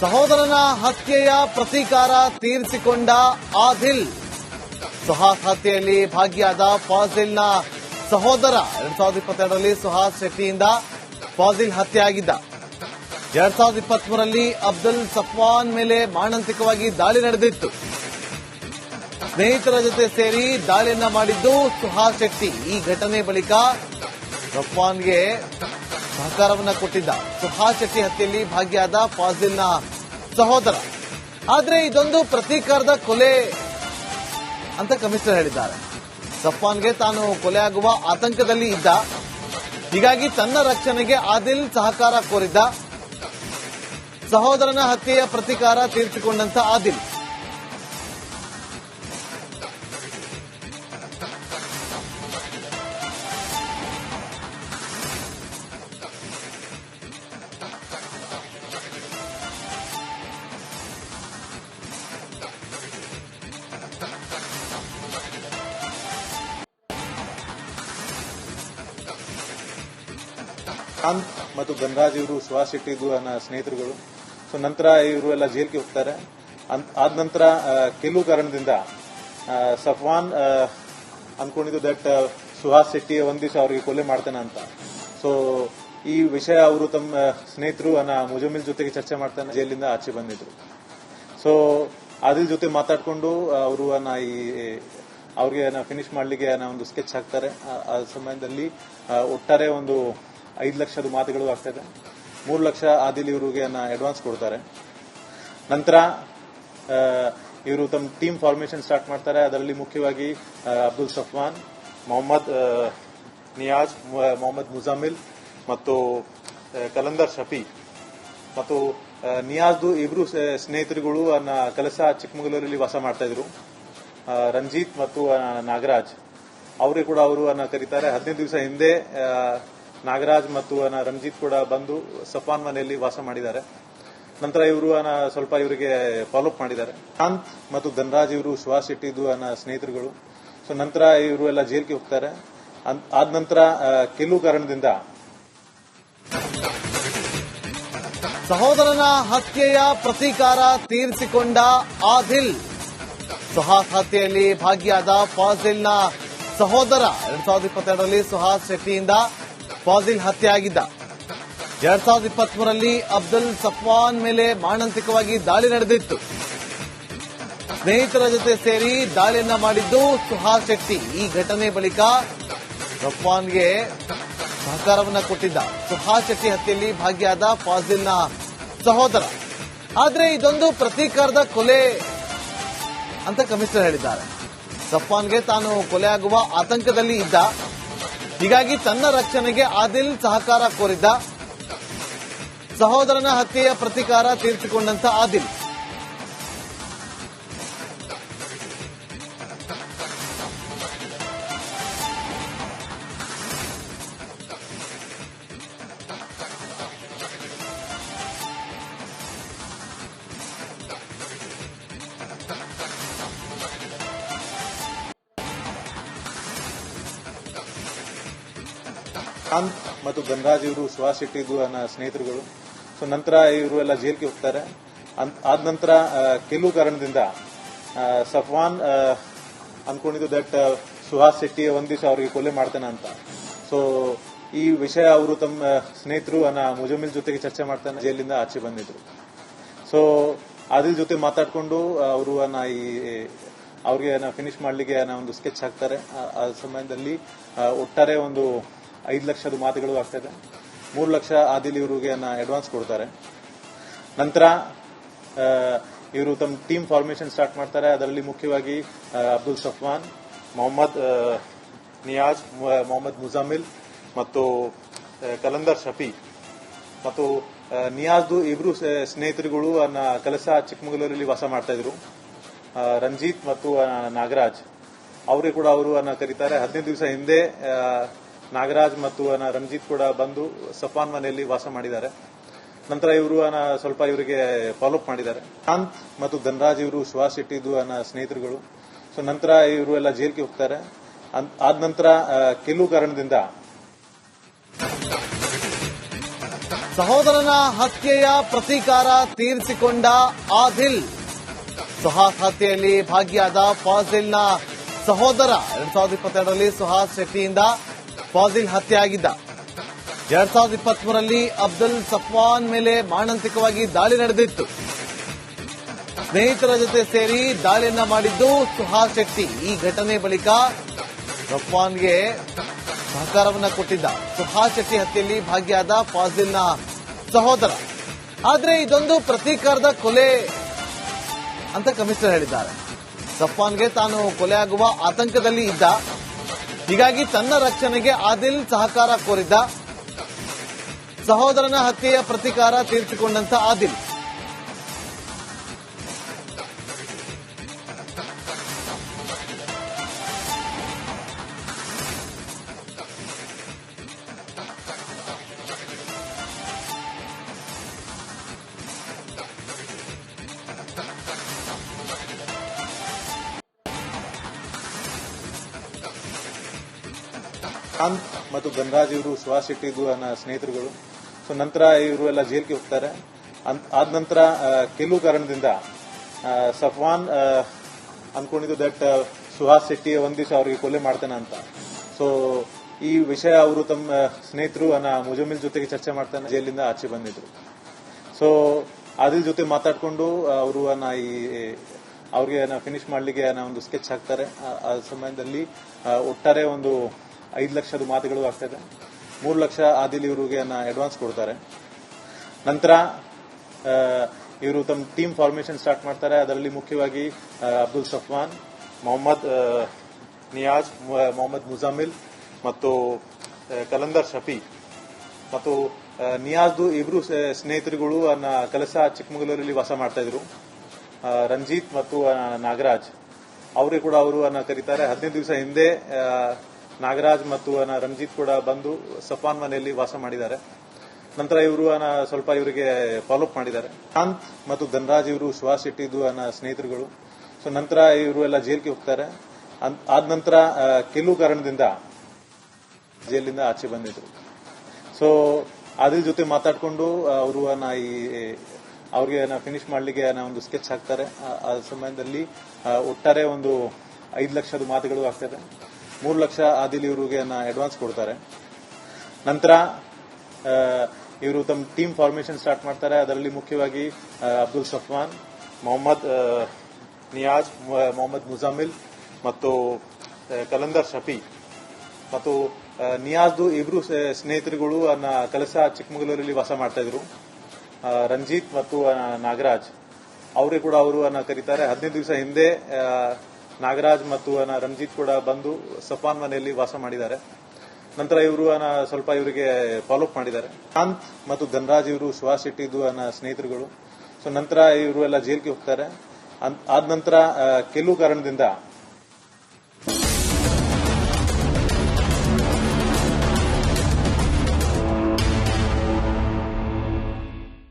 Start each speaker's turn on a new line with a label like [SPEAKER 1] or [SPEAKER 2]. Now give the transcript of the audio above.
[SPEAKER 1] ಸಹೋದರನ ಹತ್ಯೆಯ ಪ್ರತೀಕಾರ ತೀರಿಸಿಕೊಂಡ ಆದಿಲ್ ಸುಹಾಸ್ ಹತ್ಯೆಯಲ್ಲಿ ಭಾಗಿಯಾದ ಫಾಜಿಲ್ನ ಸಹೋದರ. ಎರಡ್ ಸಾವಿರದ ಇಪ್ಪತ್ತೆರಡರಲ್ಲಿ ಸುಹಾಸ್ ಶೆಟ್ಟಿಯಿಂದ ಫಾಜಿಲ್ ಹತ್ಯೆಯಾಗಿದ್ದ. ಎರಡ್ ಸಾವಿರದ ಇಪ್ಪತ್ಮೂರರಲ್ಲಿ ಅಬ್ದುಲ್ ಸಫ್ವಾನ್ ಮೇಲೆ ಮಾರಣಾಂತಿಕವಾಗಿ ದಾಳಿ ನಡೆದಿತ್ತು. ಸ್ನೇಹಿತರ ಜೊತೆ ಸೇರಿ ದಾಳಿಯನ್ನ ಮಾಡಿದ್ದು ಸುಹಾಸ್ ಶೆಟ್ಟಿ. ಈ ಘಟನೆ ಬಳಿಕ ಸಫ್ವಾನ್ಗೆ ಸಹಕಾರವನ್ನ ಕೊಟ್ಟಿದ್ದ. ಸುಹಾಸ್ ಶೆಟ್ಟಿ ಹತ್ಯೆಯಲ್ಲಿ ಭಾಗಿಯಾದ ಫಾಜಿಲ್ನ ಸಹೋದರ. ಆದ್ರೆ ಇದೊಂದು ಪ್ರತೀಕಾರದ ಕೊಲೆ ಅಂತ ಕಮಿಷನರ್ ಹೇಳಿದ್ದಾರೆ. ಸಫ್ವಾನ್ಗೆ ತಾನು ಕೊಲೆಯಾಗುವ ಆತಂಕದಲ್ಲಿ ಇದ್ದ. ಹೀಗಾಗಿ ತನ್ನ ರಕ್ಷಣೆಗೆ ಆದಿಲ್ ಸಹಕಾರ ಕೋರಿದ್ದ. ಸಹೋದರನ ಹತ್ಯೆಯ ಪ್ರತೀಕಾರ ತೀರಿಸಿಕೊಂಡಂತ ಆದಿಲ್.
[SPEAKER 2] ಕಾಂತ್ ಮತ್ತು ಧನರಾಜ್ ಇವರು ಸುಹಾಸ್ ಶೆಟ್ಟಿದು ನನ್ನ ಸ್ನೇಹಿತರುಗಳು. ಸೊ ನಂತರ ಇವರು ಎಲ್ಲ ಜೈಲ್ಗೆ ಹೋಗ್ತಾರೆ. ಆದ ನಂತರ ಕೆಲವು ಕಾರಣದಿಂದ ಸಫ್ವಾನ್ ಅನ್ಕೊಂಡಿದ್ದು ದಟ್ ಸುಹಾಸ್ ಶೆಟ್ಟಿ ಒಂದ್ ದಿವಸ ಅವರಿಗೆ ಕೊಲೆ ಮಾಡ್ತಾನೆ ಅಂತ. ಸೊ ಈ ವಿಷಯ ಅವರು ತಮ್ಮ ಸ್ನೇಹಿತರು, ಅನ್ನ ಮುಜಮಿಲ್ ಜೊತೆಗೆ ಚರ್ಚೆ ಮಾಡ್ತಾನೆ, ಜೈಲಿಂದ ಆಚೆ ಬಂದಿದ್ರು. ಸೊ ಅದ್ರ ಜೊತೆ ಮಾತಾಡ್ಕೊಂಡು ಅವರು ಈ ಅವ್ರಿಗೆ ಫಿನಿಶ್ ಮಾಡ್ಲಿಕ್ಕೆ ಒಂದು ಸ್ಕೆಚ್ ಹಾಕ್ತಾರೆ. ಆ- ಸಮಯದಲ್ಲಿ ಒಟ್ಟಾರೆ ಒಂದು ಐದು ಲಕ್ಷದ ಮಾತುಗಳು ಆಗ್ತದೆ ಮೂರು ಲಕ್ಷ ಆದಿಲ್ ಇವರಿಗೆ ಅಡ್ವಾನ್ಸ್ ಕೊಡ್ತಾರೆ. ನಂತರ ಇವರು ತಮ್ಮ ಟೀಮ್ ಫಾರ್ಮೇಶನ್ ಸ್ಟಾರ್ಟ್ ಮಾಡ್ತಾರೆ. ಅದರಲ್ಲಿ ಮುಖ್ಯವಾಗಿ ಅಬ್ದುಲ್ ಸಫ್ವಾನ್, ಮೊಹಮ್ಮದ್ ನಿಯಾಜ್ ಮೊಹಮ್ಮದ್ ಮುಜಾಮಿಲ್ ಮತ್ತು ಕಲಂದರ್ ಶಫಿ. ಮತ್ತು ನಿಯಾಜ್ದು ಇಬ್ರು ಸ್ನೇಹಿತರುಗಳು ಅನ್ನ ಕೆಲಸ ಚಿಕ್ಕಮಗಳೂರಲ್ಲಿ ವಾಸ ಮಾಡ್ತಾ ಇದ್ರು. ರಂಜಿತ್ ಮತ್ತು ನಾಗರಾಜ್. ಅವರಿಗೆ ಕೂಡ ಅವರು ಅನ್ನ ಕರೀತಾರೆ. ಹದಿನೈದು ದಿವಸ ಹಿಂದೆ ನಾಗರಾಜ್ ಮತ್ತು ರಂಜಿತ್ ಕೂಡ ಬಂದು ಸಫಾನ್ ಮನೆಯಲ್ಲಿ ವಾಸ ಮಾಡಿದ್ದಾರೆ. ನಂತರ ಇವರು ಸ್ವಲ್ಪ ಇವರಿಗೆ ಫಾಲೋಅಪ್ ಮಾಡಿದ್ದಾರೆ. ಕಾಂತ್ ಮತ್ತು ಧನರಾಜ್ ಇವರು ಸುಹಾಸ್ ಶೆಟ್ಟಿದು ಸ್ನೇಹಿತರುಗಳು. ಸೊ ನಂತರ ಇವರು ಎಲ್ಲ ಜೈಲ್ಗೆ ಹೋಗ್ತಾರೆ. ಆದ ನಂತರ ಕೆಲವು ಕಾರಣದಿಂದ
[SPEAKER 1] ಸಹೋದರನ ಹತ್ಯೆಯ ಪ್ರತೀಕಾರ ತೀರಿಸಿಕೊಂಡ ಆದಿಲ್. ಸುಹಾಸ್ ಹತ್ಯೆಯಲ್ಲಿ ಭಾಗಿಯಾದ ಫಾಜಿಲ್ನ ಸಹೋದರ. ಎರಡ್ ಸಾವಿರದ ಇಪ್ಪತ್ತೆರಡರಲ್ಲಿ ಸುಹಾಸ್ ಶೆಟ್ಟಿಯಿಂದ ಫಾಜಿಲ್ ಹತ್ಯೆಯಾಗಿದ್ದ. ಎರಡ್ ಸಾವಿರದ ಇಪ್ಪತ್ಮೂರರಲ್ಲಿ ಅಬ್ದುಲ್ ಸಫ್ವಾನ್ ಮೇಲೆ ಮಾನಂತಿಕವಾಗಿ ದಾಳಿ ನಡೆದಿತ್ತು. ಸ್ನೇಹಿತರ ಜೊತೆ ಸೇರಿ ದಾಳಿಯನ್ನ ಮಾಡಿದ್ದು ಸುಹಾಸ್ ಶೆಟ್ಟಿ. ಈ ಘಟನೆ ಬಳಿಕ ಸಫ್ವಾನ್ಗೆ ಸಹಕಾರವನ್ನ ಕೊಟ್ಟಿದ್ದ. ಸುಹಾಸ್ ಶೆಟ್ಟಿ ಹತ್ಯೆಯಲ್ಲಿ ಭಾಗಿಯಾದ ಫಾಜಿಲ್ನ ಸಹೋದರ. ಆದರೆ ಇದೊಂದು ಪ್ರತೀಕಾರದ ಕೊಲೆ ಅಂತ ಕಮಿಷನರ್ ಹೇಳಿದ್ದಾರೆ. ಸಫ್ವಾನ್ಗೆ ತಾನು ಕೊಲೆಯಾಗುವ ಆತಂಕದಲ್ಲಿ ಇದ್ದ. ಹೀಗಾಗಿ ತನ್ನ ರಕ್ಷಣೆಗೆ ಆದಿಲ್ ಸಹಕಾರ ಕೋರಿದ್ದ ಸಹೋದರನ ಹತ್ಯೆಯ ಪ್ರತಿಕಾರ ತೀರಿಸಿಕೊಂಡಂತ ಆದಿಲ್.
[SPEAKER 2] ಕಾಂತ್ ಮತ್ತು ಧನರಾಜ್ ಇವರು ಸುಹಾಸ್ ಶೆಟ್ಟಿದು ನನ್ನ ಸ್ನೇಹಿತರುಗಳು. ಸೊ ನಂತರ ಇವರು ಎಲ್ಲ ಜೈಲ್ಗೆ ಹೋಗ್ತಾರೆ. ಆದ ನಂತರ ಕೆಲವು ಕಾರಣದಿಂದ ಸಫ್ವಾನ್ ಅನ್ಕೊಂಡಿದ್ದು ದಟ್ ಸುಹಾಸ್ ಶೆಟ್ಟಿ ಒಂದ್ ದಿವಸ ಅವರಿಗೆ ಕೊಲೆ ಮಾಡ್ತಾನೆ ಅಂತ. ಸೊ ಈ ವಿಷಯ ಅವರು ತಮ್ಮ ಸ್ನೇಹಿತರು, ಅನ್ನ ಮುಜಮಿಲ್ ಜೊತೆಗೆ ಚರ್ಚೆ ಮಾಡ್ತಾನೆ. ಜೈಲಿಂದ ಆಚೆ ಬಂದಿದ್ರು. ಸೊ ಅದ್ರ ಜೊತೆ ಮಾತಾಡ್ಕೊಂಡು ಅವರು ಈ ಅವ್ರಿಗೆ ಫಿನಿಶ್ ಮಾಡ್ಲಿಕ್ಕೆ ಅನ್ನ ಒಂದು ಸ್ಕೆಚ್ ಹಾಕ್ತಾರೆ. ಆ- ಸಮಯದಲ್ಲಿ ಒಟ್ಟಾರೆ ಒಂದು ಐದು ಲಕ್ಷದ ಮಾತುಗಳು ಆಗ್ತದೆ ಮೂರು ಲಕ್ಷ ಆದಿಲ್ ಇವರಿಗೆ ಅಡ್ವಾನ್ಸ್ ಕೊಡ್ತಾರೆ. ನಂತರ ಇವರು ತಮ್ಮ ಟೀಮ್ ಫಾರ್ಮೇಶನ್ ಸ್ಟಾರ್ಟ್ ಮಾಡ್ತಾರೆ. ಅದರಲ್ಲಿ ಮುಖ್ಯವಾಗಿ ಅಬ್ದುಲ್ ಸಫ್ವಾನ್, ಮೊಹಮ್ಮದ್ ನಿಯಾಜ್ ಮೊಹಮ್ಮದ್ ಮುಜಾಮಿಲ್ ಮತ್ತು ಕಲಂದರ್ ಶಫಿ. ಮತ್ತು ನಿಯಾಜ್ದು ಇಬ್ರು ಸ್ನೇಹಿತರುಗಳು ಅನ್ನ ಕೆಲಸ ಚಿಕ್ಕಮಗಳೂರಲ್ಲಿ ವಾಸ ಮಾಡ್ತಾ ಇದ್ರು. ರಂಜಿತ್ ಮತ್ತು ನಾಗರಾಜ್. ಅವರಿಗೆ ಕೂಡ ಅವರು ಅನ್ನ ಕರೀತಾರೆ. ಹದಿನೈದು ದಿವಸ ಹಿಂದೆ ನಾಗರಾಜ್ ಮತ್ತು ರಂಜಿತ್ ಕೂಡ ಬಂದು ಸಫಾನ್ ಮನೆಯಲ್ಲಿ ವಾಸ ಮಾಡಿದ್ದಾರೆ. ನಂತರ ಇವರು ಸ್ವಲ್ಪ ಇವರಿಗೆ ಫಾಲೋಅಪ್ ಮಾಡಿದ್ದಾರೆ. ಕಾಂತ್ ಮತ್ತು ಧನರಾಜ್ ಇವರು ಸುಹಾಸ್ ಇಟ್ಟಿದ್ದು ಅನ್ನ ಸ್ನೇಹಿತರುಗಳು. ಸೊ ನಂತರ ಇವರು ಎಲ್ಲ ಜೈಲ್ಗೆ ಹೋಗ್ತಾರೆ. ಆದ ನಂತರ ಕೆಲವು ಕಾರಣದಿಂದ
[SPEAKER 1] ಸಹೋದರನ ಹತ್ಯೆಯ ಪ್ರತೀಕಾರ ತೀರಿಸಿಕೊಂಡ ಆದಿಲ್. ಸುಹಾಸ್ ಹತ್ಯೆಯಲ್ಲಿ ಭಾಗಿಯಾದ ಫಾಜಿಲ್ನ ಸಹೋದರ. ಎರಡ್ ಸಾವಿರದ ಇಪ್ಪತ್ತೆರಡರಲ್ಲಿ ಸುಹಾಸ್ ಶೆಟ್ಟಿಯಿಂದ ಫಾಜಿಲ್ ಹತ್ಯೆಯಾಗಿದ್ದ. ಎರಡ್ ಸಾವಿರದ ಇಪ್ಪತ್ಮೂರರಲ್ಲಿ ಅಬ್ದುಲ್ ಸಫ್ವಾನ್ ಮೇಲೆ ಮಾನಂತಿಕವಾಗಿ ದಾಳಿ ನಡೆದಿತ್ತು. ಸ್ನೇಹಿತರ ಜೊತೆ ಸೇರಿ ದಾಳಿಯನ್ನ ಮಾಡಿದ್ದು ಸುಹಾಸ್ ಶೆಟ್ಟಿ. ಈ ಘಟನೆ ಬಳಿಕ ಸಫ್ವಾನ್ಗೆ ಸಹಕಾರವನ್ನ ಕೊಟ್ಟಿದ್ದ ಸುಹಾಸ್ ಶೆಟ್ಟಿ ಹತ್ಯೆಯಲ್ಲಿ ಭಾಗಿಯಾದ ಫಾಜಿಲ್ನ ಸಹೋದರ. ಆದರೆ ಇದೊಂದು ಪ್ರತೀಕಾರದ ಕೊಲೆ ಅಂತ ಕಮಿಷನರ್ ಹೇಳಿದ್ದಾರೆ. ಸಫ್ವಾನ್ಗೆ ತಾನು ಕೊಲೆಯಾಗುವ ಆತಂಕದಲ್ಲಿ ಇದ್ದ. ಹೀಗಾಗಿ ತನ್ನ ರಕ್ಷಣೆಗೆ ಆದಿಲ್ ಸಹಕಾರ ಕೋರಿದ್ದ ಸಹೋದರನ ಹತ್ಯೆಯ ಪ್ರತಿಕಾರ ತೀರಿಸಿಕೊಂಡಂತ ಆದಿಲ್.
[SPEAKER 2] ಕಾಂತ್ ಮತ್ತು ಧನರಾಜ್ ಇವರು ಸುಹಾಸ್ ಶೆಟ್ಟಿ ಇದು ನನ್ನ ಸ್ನೇಹಿತರುಗಳು. ಸೊ ನಂತರ ಇವರು ಎಲ್ಲ ಜೈಲ್ಗೆ ಹೋಗ್ತಾರೆ. ಆದ ನಂತರ ಕೆಲವು ಕಾರಣದಿಂದ ಸಫ್ವಾನ್ ಅನ್ಕೊಂಡಿದ್ದು ದಟ್ ಸುಹಾಸ್ ಶೆಟ್ಟಿ ಒಂದ್ ದಿವಸ ಅವರಿಗೆ ಕೊಲೆ ಮಾಡ್ತಾನೆ ಅಂತ. ಸೊ ಈ ವಿಷಯ ಅವರು ತಮ್ಮ ಸ್ನೇಹಿತರು, ಅನ್ನ ಮುಜಮಿಲ್ ಜೊತೆಗೆ ಚರ್ಚೆ ಮಾಡ್ತಾನೆ, ಜೈಲಿಂದ ಆಚೆ ಬಂದಿದ್ರು. ಸೊ ಅದ್ರ ಜೊತೆ ಮಾತಾಡಿಕೊಂಡು ಅವರು ಈ ಅವ್ರಿಗೆ ಫಿನಿಶ್ ಮಾಡ್ಲಿಕ್ಕೆ ಒಂದು ಸ್ಕೆಚ್ ಹಾಕ್ತಾರೆ. ಆ- ಸಮಯದಲ್ಲಿ ಒಟ್ಟಾರೆ ಒಂದು ಐದು ಲಕ್ಷದ ಮಾತುಗಳು ಆಗ್ತದೆ ಮೂರು ಲಕ್ಷ ಆದಿಲ್ ಇವರಿಗೆ ಅಡ್ವಾನ್ಸ್ ಕೊಡ್ತಾರೆ. ನಂತರ ಇವರು ತಮ್ಮ ಟೀಮ್ ಫಾರ್ಮೇಶನ್ ಸ್ಟಾರ್ಟ್ ಮಾಡ್ತಾರೆ. ಅದರಲ್ಲಿ ಮುಖ್ಯವಾಗಿ ಅಬ್ದುಲ್ ಸಫ್ವಾನ್, ಮೊಹಮ್ಮದ್ ನಿಯಾಜ್ ಮೊಹಮ್ಮದ್ ಮುಜಾಮಿಲ್ ಮತ್ತು ಕಲಂದರ್ ಶಫಿ. ಮತ್ತು ನಿಯಾಜ್ದು ಇಬ್ರು ಸ್ನೇಹಿತರುಗಳು ಅನ್ನ ಕೆಲಸ ಚಿಕ್ಕಮಗಳೂರಲ್ಲಿ ವಾಸ ಮಾಡ್ತಾ ಇದ್ರು. ರಂಜಿತ್ ಮತ್ತು ನಾಗರಾಜ್. ಅವರಿಗೆ ಕೂಡ ಅವರು ಅನ್ನ ಕರೀತಾರೆ. ಹದಿನೈದು ದಿವಸ ಹಿಂದೆ ನಾಗರಾಜ್ ಮತ್ತು ರಂಜಿತ್ ಕೂಡ ಬಂದು ಸಫಾನ್ ಮನೆಯಲ್ಲಿ ವಾಸ ಮಾಡಿದ್ದಾರೆ. ನಂತರ ಇವರು ಸ್ವಲ್ಪ ಇವರಿಗೆ ಫಾಲೋಅಪ್ ಮಾಡಿದ್ದಾರೆ. ಶಾಂತ್ ಮತ್ತು ಧನರಾಜ್ ಇವರು ಸುಹಾಸ್ ಇಟ್ಟಿದ್ದು ಅನ್ನ ಸ್ನೇಹಿತರುಗಳು. ಸೊ ನಂತರ ಇವರು ಎಲ್ಲ ಜೈಲ್ಗೆ ಹೋಗ್ತಾರೆ. ಆದ ನಂತರ ಕೆಲವು ಕಾರಣದಿಂದ ಜೈಲಿಂದ ಆಚೆ ಬಂದಿದ್ರು. ಸೊ ಅದ್ರ ಜೊತೆ ಮಾತಾಡಿಕೊಂಡು ಅವರು ಈ ಅವ್ರಿಗೆ ಫಿನಿಶ್ ಮಾಡಲಿಕ್ಕೆ ಒಂದು ಸ್ಕೆಚ್ ಹಾಕ್ತಾರೆ. ಆ- ಸಮಯದಲ್ಲಿ ಒಟ್ಟಾರೆ ಒಂದು ಐದು ಲಕ್ಷದ ಮಾತುಗಳು ಆಗ್ತದೆ. ಮೂರು ಲಕ್ಷ ಆದಿಲ್ ಇವರಿಗೆ ಅಡ್ವಾನ್ಸ್ ಕೊಡ್ತಾರೆ. ನಂತರ ಇವರು ತಮ್ಮ ಟೀಮ್ ಫಾರ್ಮೇಶನ್ ಸ್ಟಾರ್ಟ್ ಮಾಡ್ತಾರೆ. ಅದರಲ್ಲಿ ಮುಖ್ಯವಾಗಿ ಅಬ್ದುಲ್ ಸಫ್ವಾನ್, ಮೊಹಮ್ಮದ್ ನಿಯಾಜ್ ಮೊಹಮ್ಮದ್ ಮುಜಾಮಿಲ್ ಮತ್ತು ಕಲಂದರ್ ಶಫಿ. ಮತ್ತು ನಿಯಾಜ್ದು ಇಬ್ರು ಸ್ನೇಹಿತರುಗಳು, ಅನ್ನ ಕೆಲಸ ಚಿಕ್ಕಮಗಳೂರಲ್ಲಿ ವಾಸ ಮಾಡ್ತಾ ಇದ್ರು. ರಂಜಿತ್ ಮತ್ತು ನಾಗರಾಜ್. ಅವರೇ ಕೂಡ ಅವರು ಕರೀತಾರೆ. ಹದಿನೈದು ದಿವಸ ಹಿಂದೆ ನಾಗರಾಜ್ ಮತ್ತು ರಂಜಿತ್ ಕೂಡ ಬಂದು ಸಫಾನ್ ಮನೆಯಲ್ಲಿ ವಾಸ ಮಾಡಿದ್ದಾರೆ. ನಂತರ ಇವರು ಸ್ವಲ್ಪ ಇವರಿಗೆ ಫಾಲೋಅಪ್ ಮಾಡಿದ್ದಾರೆ. ಕಾಂತ್ ಮತ್ತು ಧನರಾಜ್ ಇವರು ಸುಹಾಸ್ ಶೆಟ್ಟಿ ಇದು ಅನ್ನ ಸ್ನೇಹಿತರುಗಳು. ಸೊ ನಂತರ ಇವರು ಎಲ್ಲ ಜೈಲ್ಗೆ ಹೋಗ್ತಾರೆ. ಆದ ನಂತರ ಕೆಲವು ಕಾರಣದಿಂದ